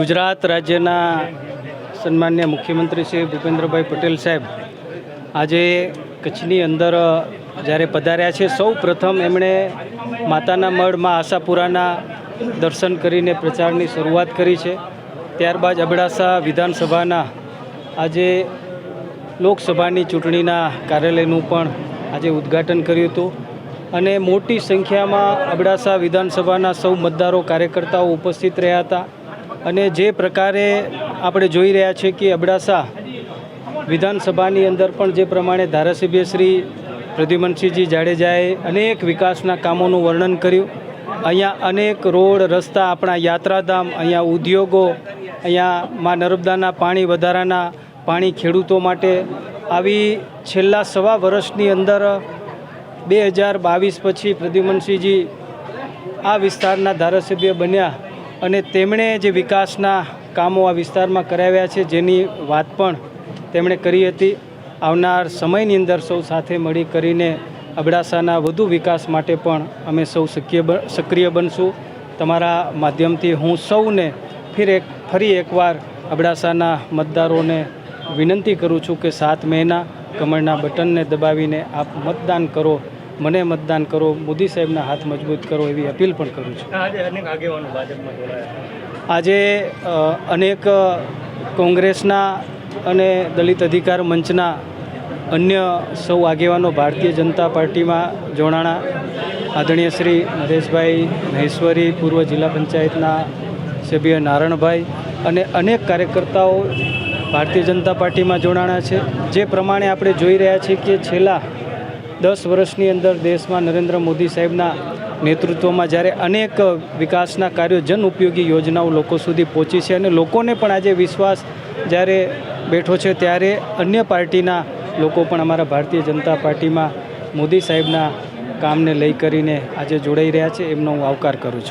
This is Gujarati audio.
ગુજરાત રાજ્યના સન્માન્ય મુખ્યમંત્રી શ્રી ભૂપેન્દ્રભાઈ પટેલ સાહેબ આજે કચ્છની અંદર જ્યારે પધાર્યા છે, સૌ પ્રથમ એમણે માતાના મઢમાં આશાપુરાના દર્શન કરીને પ્રચારની શરૂઆત કરી છે. ત્યારબાદ અબડાસા વિધાનસભાના આજે લોકસભાની ચૂંટણીના કાર્યાલયનું પણ આજે ઉદ્ઘાટન કર્યું હતું. અને મોટી સંખ્યામાં અબડાસા વિધાનસભાના સૌ મતદારો કાર્યકર્તાઓ ઉપસ્થિત રહ્યા હતા. અને જે પ્રકારે આપણે જોઈ રહ્યા છીએ કે અબડાસા વિધાનસભાની અંદર પણ જે પ્રમાણે ધારાસભ્ય શ્રી પ્રદ્યુમનસિંહજી જાડેજાએ અનેક વિકાસના કામોનું વર્ણન કર્યું. અહીંયા અનેક રોડ, રસ્તા, આપણા યાત્રાધામ, અહીંયા ઉદ્યોગો, અહીંયા મા નર્મદાના પાણી વધારાના પાણી ખેડૂતો માટે આવી છેલ્લા સવા વર્ષની અંદર બે હજાર બાવીસ પછી પ્રદ્યુમનસિંહજી આ વિસ્તારના ધારાસભ્ય બન્યા. અને તેમણે જે વિકાસના કામો આ વિસ્તારમાં કરાવ્યા છે, જેની વાત પણ તેમણે કરી હતી. આવનાર સમયની અંદર સૌ સાથે મળી કરીને અબડાસાના વધુ વિકાસ માટે પણ અમે સૌ સક્રિય સક્રિય બનશું. તમારા માધ્યમથી હું સૌને ફિર એક, ફરી એકવાર અબડાસાના મતદારોને વિનંતી કરું છું કે સાત મેના કમળના બટનને દબાવીને આપ મતદાન કરો. મને મતદાન કરો મોદી સાહેબના હાથ મજબૂત કરો એવી અપીલ પણ કરું છું. આજે અનેક આગેવાનો ભાજપમાં જોડાયા આજે અનેક કોંગ્રેસના અને દલિત અધિકાર મંચના અન્ય સૌ આગેવાનો ભારતીય જનતા પાર્ટીમાં જોડાણા. આદરણીય શ્રી નરેશભાઈ મહેશ્વરી પૂર્વ જિલ્લા પંચાયતના સભ્ય નારણભાઈ અને અનેક કાર્યકર્તાઓ ભારતીય જનતા પાર્ટીમાં જોડાણા છે. જે પ્રમાણે આપણે જોઈ રહ્યા છીએ કે છેલ્લા દસ વર્ષની અંદર દેશમાં નરેન્દ્ર મોદી સાહેબના નેતૃત્વમાં જ્યારે અનેક વિકાસના કાર્યો જન ઉપયોગી યોજનાઓ લોકો સુધી પહોંચી છે અને લોકોને પણ આજે વિશ્વાસ જ્યારે બેઠો છે ત્યારે અન્ય પાર્ટીના લોકો પણ અમારા ભારતીય જનતા પાર્ટીમાં મોદી સાહેબના કામને લઈ કરીને આજે જોડાઈ રહ્યા છે. એમનો હું આવકાર કરું છું.